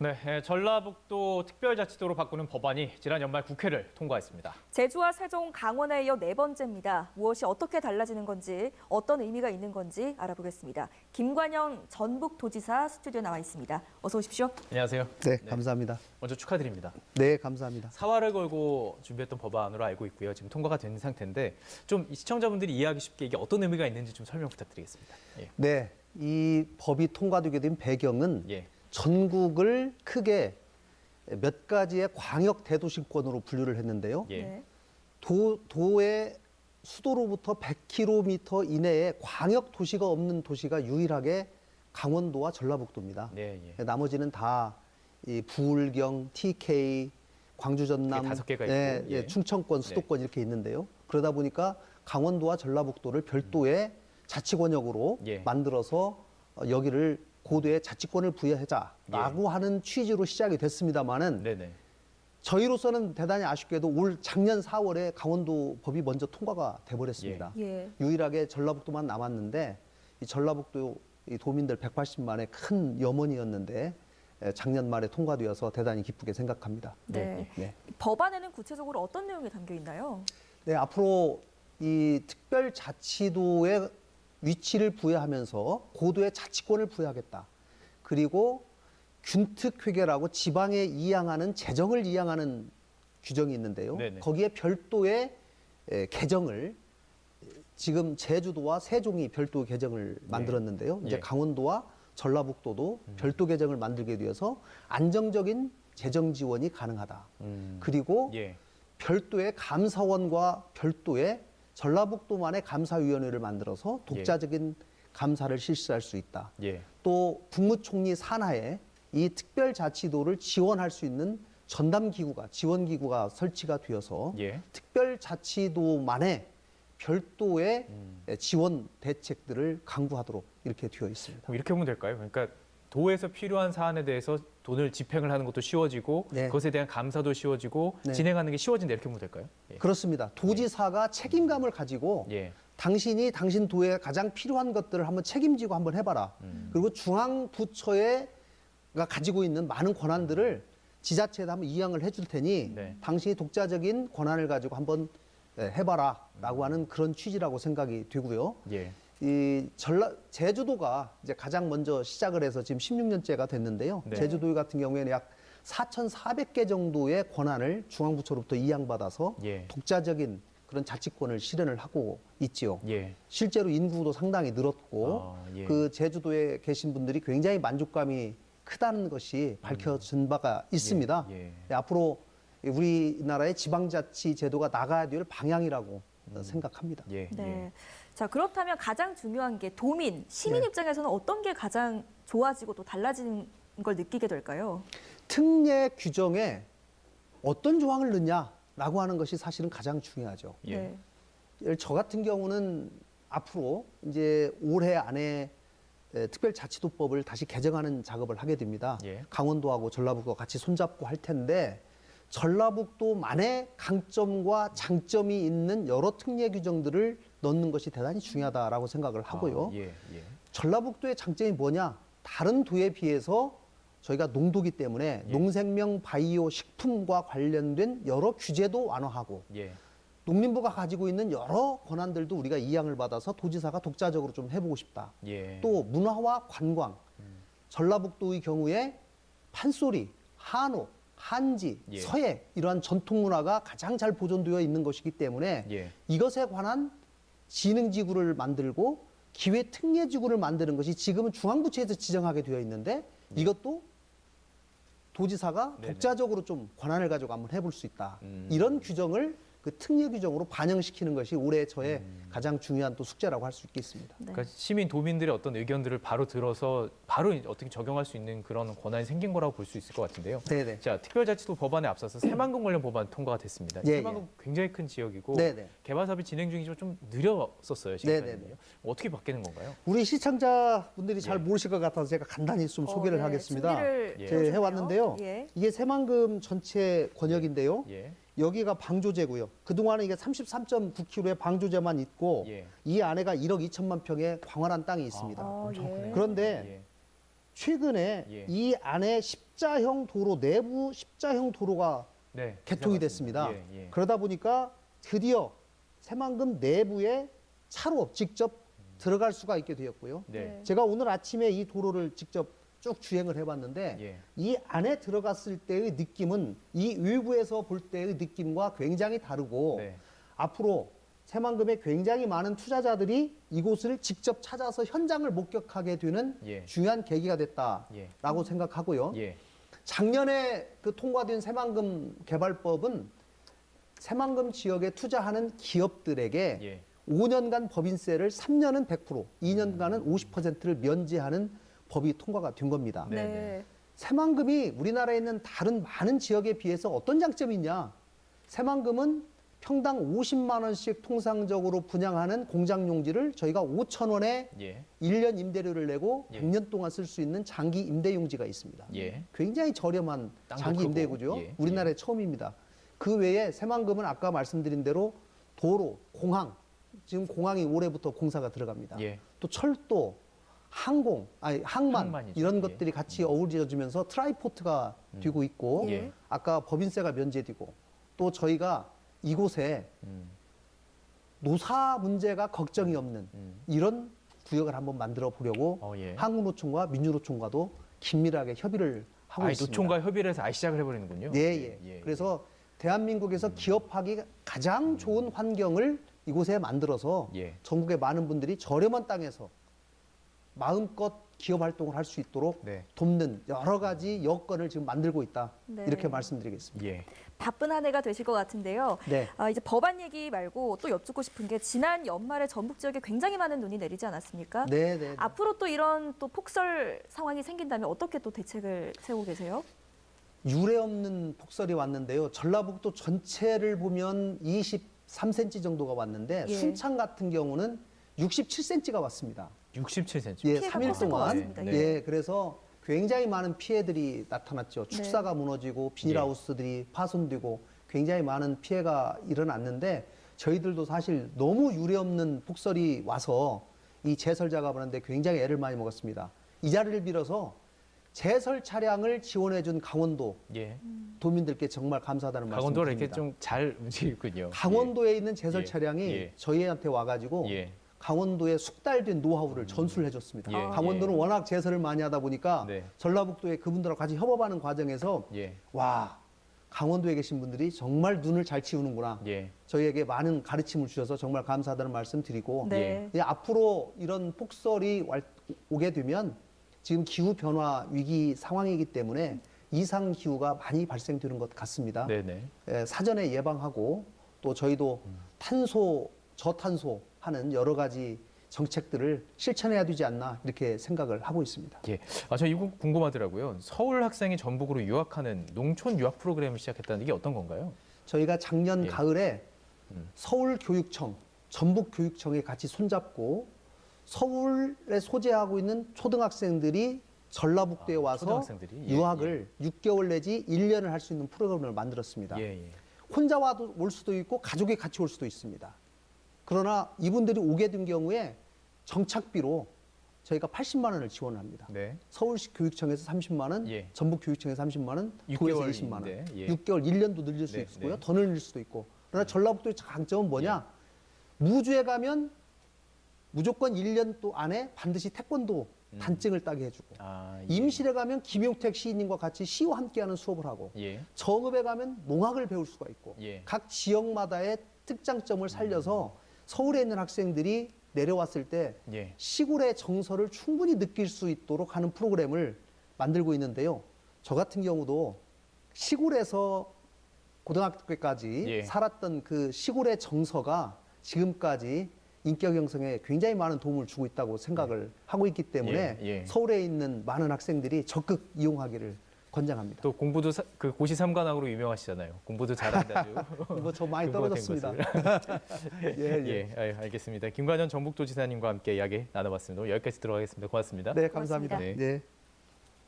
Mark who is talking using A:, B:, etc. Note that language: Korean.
A: 네, 예, 전라북도 특별자치도로 바꾸는 법안이 지난 연말 국회를 통과했습니다.
B: 제주와 세종, 강원에 이어 네 번째입니다. 무엇이 어떻게 달라지는 건지, 어떤 의미가 있는 건지 알아보겠습니다. 김관영 전북도지사 스튜디오 나와 있습니다. 어서 오십시오.
A: 안녕하세요.
C: 네, 감사합니다.
A: 먼저 축하드립니다.
C: 네, 감사합니다.
A: 사활을 걸고 준비했던 법안으로 알고 있고요. 지금 통과가 된 상태인데 좀이 시청자분들이 이해하기 쉽게 이게 어떤 의미가 있는지 좀 설명 부탁드리겠습니다. 예.
C: 네, 이 법이 통과되게 된 배경은
A: 예.
C: 전국을 크게 몇 가지의 광역 대도시권으로 분류를 했는데요.
A: 예.
B: 네.
C: 도, 도의 수도로부터 100km 이내에 광역 도시가 없는 도시가 유일하게 강원도와 전라북도입니다.
A: 네, 예.
C: 나머지는 다 이 부울경, TK, 광주 전남,
A: 그게 다섯 개가
C: 예,
A: 있고,
C: 예,
A: 예.
C: 충청권, 수도권 이렇게 있는데요. 그러다 보니까 강원도와 전라북도를 별도의 자치권역으로
A: 예.
C: 만들어서 어, 여기를 고도의 자치권을 부여하자라고 하는 취지로 시작이 됐습니다만은
A: 네, 네.
C: 저희로서는 대단히 아쉽게도 올 작년 4월에 강원도 법이 먼저 통과가 돼버렸습니다.
B: 예.
C: 유일하게 전라북도만 남았는데 이 전라북도 이 도민들 180만의 큰 염원이었는데 에, 작년 말에 통과되어서 대단히 기쁘게 생각합니다.
B: 네.
C: 네.
B: 법안에는 구체적으로 어떤 내용이 담겨 있나요?
C: 네, 앞으로 이 특별자치도의 위치를 부여하면서 고도의 자치권을 부여하겠다. 그리고 균특회계라고 지방에 이양하는 재정을 이양하는 규정이 있는데요.
A: 네네.
C: 거기에 별도의 에, 개정을 지금 제주도와 세종이 별도 개정을 만들었는데요. 이제
A: 예.
C: 강원도와 전라북도도 별도 개정을 만들게 되어서 안정적인 재정 지원이 가능하다.
A: 음.
C: 그리고
A: 예.
C: 별도의 감사원과 별도의 전라북도만의 감사위원회를 만들어서 독자적인 감사를 실시할 수 있다.
A: 예.
C: 또 국무총리 산하에 이 특별자치도를 지원할 수 있는 전담 기구가 지원 기구가 설치가 되어서
A: 예.
C: 특별자치도만의 별도의
A: 음.
C: 지원 대책들을 강구하도록 이렇게 되어 있습니다.
A: 이렇게 보면 될까요? 그러니까 도에서 필요한 사안에 대해서 돈을 집행을 하는 것도 쉬워지고
C: 네.
A: 그것에 대한 감사도 쉬워지고
C: 네.
A: 진행하는 게 쉬워진다 이렇게 보면 될까요? 예.
C: 그렇습니다. 도지사가 책임감을 가지고
A: 예.
C: 당신이 당신 도에 가장 필요한 것들을 한번 책임지고 한번 해봐라.
A: 음.
C: 그리고 중앙 부처에가 가지고 있는 많은 권한들을 지자체에다 한번 이양을 해줄 테니
A: 네.
C: 당신이 독자적인 권한을 가지고 한번 예, 해봐라라고 하는 그런 취지라고 생각이 되고요.
A: 예.
C: 이 전라 제주도가 이제 가장 먼저 시작을 해서 지금 16년째가 됐는데요.
A: 네.
C: 제주도 같은 경우에는 약 4,400개 정도의 권한을 중앙부처로부터 이양받아서
A: 예.
C: 독자적인 그런 자치권을 실현을 하고 있지요.
A: 예.
C: 실제로 인구도 상당히 늘었고
A: 아, 예.
C: 그 제주도에 계신 분들이 굉장히 만족감이 크다는 것이 밝혀진 바가 있습니다.
A: 음. 예.
C: 네, 앞으로 우리나라의 지방자치 제도가 나가야 될 방향이라고
A: 음.
C: 생각합니다.
A: 예.
B: 네.
A: 예.
B: 자, 그렇다면 가장 중요한 게 도민, 시민
C: 네.
B: 입장에서는 어떤 게 가장 좋아지고 또 달라지는 걸 느끼게 될까요?
C: 특례 규정에 어떤 조항을 넣냐라고 하는 것이 사실은 가장 중요하죠.
A: 예.
B: 네.
C: 저 같은 경우는 앞으로 이제 올해 안에 에, 특별자치도법을 다시 개정하는 작업을 하게 됩니다.
A: 예.
C: 강원도하고 전라북도 같이 손잡고 할 텐데 전라북도만의 강점과 장점이 있는 여러 특례 규정들을 넣는 것이 대단히 중요하다라고 생각을 하고요.
A: 아, 예. 예.
C: 전라북도의 장점이 뭐냐? 다른 도에 비해서 저희가 농도기 때문에
A: 예.
C: 농생명 바이오 식품과 관련된 여러 규제도 완화하고
A: 예.
C: 농림부가 가지고 있는 여러 권한들도 우리가 이양을 받아서 도지사가 독자적으로 좀 해보고 싶다.
A: 예.
C: 또 문화와 관광, 전라북도의 경우에 판소리, 한옥, 한지,
A: 예.
C: 서예 이러한 전통 문화가 가장 잘 보존되어 있는 것이기 때문에
A: 예.
C: 이것에 관한 지능 지구를 만들고 기회 특례 지구를 만드는 것이 지금은 중앙부처에서 지정하게 되어 있는데 이것도 도지사가
A: 네네.
C: 독자적으로 좀 권한을 가지고 한번 해볼 수 있다.
A: 음.
C: 이런 규정을 그 특례 규정으로 반영시키는 것이 올해 저의
A: 음.
C: 가장 중요한 또 숙제라고 할 수 있겠습니다.
B: 네.
A: 그러니까 시민 도민들의 어떤 의견들을 바로 들어서 바로 어떻게 적용할 수 있는 그런 권한이 생긴 거라고 볼 수 있을 것 같은데요.
C: 네네.
A: 자, 특별자치도 법안에 앞서서 새만금 관련 법안 통과가 됐습니다.
C: 예,
A: 새만금 굉장히 큰 지역이고
C: 네네.
A: 개발 사업이 진행 중이지만 좀 느렸었어요.
C: 네네네.
A: 지금까지는요. 어떻게 바뀌는 건가요?
C: 우리 시청자 분들이 잘
A: 예.
C: 모르실 것 같아서 제가 간단히 좀
B: 어,
C: 소개를
B: 네.
C: 하겠습니다.
B: 준비를
A: 예.
C: 해왔는데요.
B: 예.
C: 이게 새만금 전체 권역인데요.
A: 예.
C: 여기가 방조제고요. 그동안은 이게 33.9km의 방조제만 있고
A: 예.
C: 이 안에가 1억 2천만 평의 광활한 땅이 있습니다.
B: 아,
A: 엄청
B: 예.
A: 크네요.
C: 그런데
A: 예.
C: 최근에
A: 예.
C: 이 안에 십자형 도로 내부 십자형 도로가
A: 네.
C: 개통이
A: 됐습니다. 예, 예.
C: 그러다 보니까 드디어 새만금 내부에 차로 직접 들어갈 수가 있게 되었고요.
A: 네.
C: 제가 오늘 아침에 이 도로를 직접 쭉 주행을 해봤는데
A: 예.
C: 이 안에 들어갔을 때의 느낌은 이 외부에서 볼 때의 느낌과 굉장히 다르고
A: 네.
C: 앞으로 새만금에 굉장히 많은 투자자들이 이곳을 직접 찾아서 현장을 목격하게 되는
A: 예.
C: 중요한 계기가 됐다라고
A: 예.
C: 생각하고요.
A: 예.
C: 작년에 그 통과된 새만금 개발법은 새만금 지역에 투자하는 기업들에게
A: 예.
C: 5년간 법인세를 3년은 100%, 2년간은 50%를 면제하는 법이 통과가 된 겁니다.
A: 네,
B: 네.
A: 네.
C: 새만금이 우리나라에 있는 다른 많은 지역에 비해서 어떤 장점이 있냐? 새만금은 평당 50만 원씩 통상적으로 분양하는 공장 용지를 저희가 5천 원에
A: 예.
C: 1년 임대료를 내고
A: 예.
C: 100년 동안 쓸 수 있는 장기 임대 용지가 있습니다.
A: 예.
C: 굉장히 저렴한 장기
A: 크고,
C: 임대구죠.
A: 예,
C: 우리나라에 처음입니다. 그 외에 새만금은 아까 말씀드린 대로 도로, 공항, 지금 공항이 올해부터 공사가 들어갑니다.
A: 예.
C: 또 철도, 항공, 아니 항만
A: 항만이죠.
C: 이런
A: 예.
C: 것들이 같이 어우러지면서 트라이포트가 되고 있고
A: 예.
C: 아까 법인세가 면제되고 또 저희가 이곳에
A: 음.
C: 노사 문제가 걱정이 없는
A: 음.
C: 이런 구역을 한번 만들어 보려고
A: 어, 예.
C: 한국노총과 민주노총과도 긴밀하게 협의를 하고
A: 아이,
C: 있습니다.
A: 노총과 협의를 해서 아예 시작을 해버리는군요.
C: 네, 예. 그래서 대한민국에서 기업하기 가장 좋은 환경을 이곳에 만들어서
A: 예.
C: 전국의 많은 분들이 저렴한 땅에서 마음껏 기업 활동을 할 수 있도록
A: 네.
C: 돕는 여러 가지 여건을 지금 만들고 있다.
B: 네.
C: 이렇게 말씀드리겠습니다.
A: 예.
B: 바쁜 한 해가 되실 것 같은데요.
C: 네.
B: 아, 이제 법안 얘기 말고 또 여쭙고 싶은 게 지난 연말에 전북 지역에 굉장히 많은 눈이 내리지 않았습니까?
C: 네, 네.
B: 앞으로 또 이런 또 폭설 상황이 생긴다면 어떻게 또 대책을 세우고 계세요?
C: 유례 없는 폭설이 왔는데요. 전라북도 전체를 보면 23cm 정도가 왔는데
B: 예.
C: 순창 같은 경우는 67cm가 왔습니다.
A: 67cm.
C: 예,
B: 피해가
C: 3일
B: 컸을 것
C: 동안.
B: 같습니다.
A: 네.
C: 예, 그래서 굉장히 많은 피해들이 나타났죠.
B: 네.
C: 축사가 무너지고 비닐하우스들이 파손되고 굉장히 많은 피해가 일어났는데 저희들도 사실 너무 유례없는 폭설이 와서 이 제설 작업을 하는데 굉장히 애를 많이 먹었습니다. 이 자리를 빌어서 제설 차량을 지원해준 강원도
A: 예.
C: 도민들께 정말 감사하다는 말씀
A: 강원도를
C: 드립니다.
A: 이렇게 좀잘 움직이군요.
C: 강원도에 있는 제설
A: 예.
C: 차량이
A: 예.
C: 저희한테 와가지고
A: 예.
C: 강원도의 숙달된 노하우를 전수를 해줬습니다.
A: 예.
C: 강원도는
A: 예.
C: 워낙 제설을 많이 하다 보니까
A: 네.
C: 전라북도에 그분들하고 같이 협업하는 과정에서
A: 예.
C: 와 강원도에 계신 분들이 정말 눈을 잘 치우는구나.
A: 예.
C: 저희에게 많은 가르침을 주셔서 정말 감사하다는 말씀 드리고
B: 네.
C: 예, 앞으로 이런 폭설이 왈- 오게 되면 지금 기후 변화 위기 상황이기 때문에 이상 기후가 많이 발생되는 것 같습니다.
A: 네, 네.
C: 예, 사전에 예방하고 또 저희도 탄소 저탄소 하는 여러 가지 정책들을 실천해야 되지 않나 이렇게 생각을 하고 있습니다.
A: 예. 아, 저 이거 궁금하더라고요. 서울 학생이 전북으로 유학하는 농촌 유학 프로그램을 시작했다는 이게 어떤 건가요?
C: 저희가 작년
A: 예.
C: 가을에
A: 음.
C: 서울 교육청, 전북 교육청에 같이 손잡고 서울에 소재하고 있는 초등학생들이 전라북도에
A: 아,
C: 와서
A: 초등학생들이? 예,
C: 유학을 6개월 내지 1년을 할 수 있는 프로그램을 만들었습니다.
A: 예, 예.
C: 혼자 와도 올 수도 있고 가족이 같이 올 수도 있습니다. 그러나 이분들이 오게 된 경우에 정착비로 저희가 80만 원을 지원합니다.
A: 네.
C: 서울시 교육청에서 30만 원,
A: 예.
C: 전북 교육청에서 30만 원, 도에서
A: 6개월
C: 20만 원.
A: 예.
C: 6개월 1년도 늘릴 수
A: 네,
C: 있고요.
A: 네. 음.
C: 더 늘릴 수도 있고. 그러나 전라북도의 강점은 뭐냐? 무주에 가면 무조건 1년 또 안에 반드시 태권도
A: 음.
C: 단증을 따게 해주고
A: 아, 예.
C: 임실에 가면 김용택 시인님과 같이 시와 함께하는 수업을 하고
A: 예.
C: 정읍에 가면 농학을 배울 수가 있고
A: 예.
C: 각 지역마다의 특장점을 살려서 서울에 있는 학생들이 내려왔을 때
A: 예.
C: 시골의 정서를 충분히 느낄 수 있도록 하는 프로그램을 만들고 있는데요. 저 같은 경우도 시골에서 고등학교까지
A: 예.
C: 살았던 그 시골의 정서가 지금까지 인격 형성에 굉장히 많은 도움을 주고 있다고 생각을 하고 있기 때문에
A: 예, 예.
C: 서울에 있는 많은 학생들이 적극 이용하기를 권장합니다.
A: 또 공부도 사- 그 고시 삼관왕으로 유명하시잖아요. 공부도 잘한다고.
C: 뭐 저 많이 떨어졌습니다. 예, 예.
A: 예, 아, 알겠습니다. 김관현 전북도지사님과 함께 이야기 나눠봤습니다. 오늘 여기까지 들어가겠습니다. 고맙습니다.
C: 네, 감사합니다.
A: 고맙습니다.
C: 네.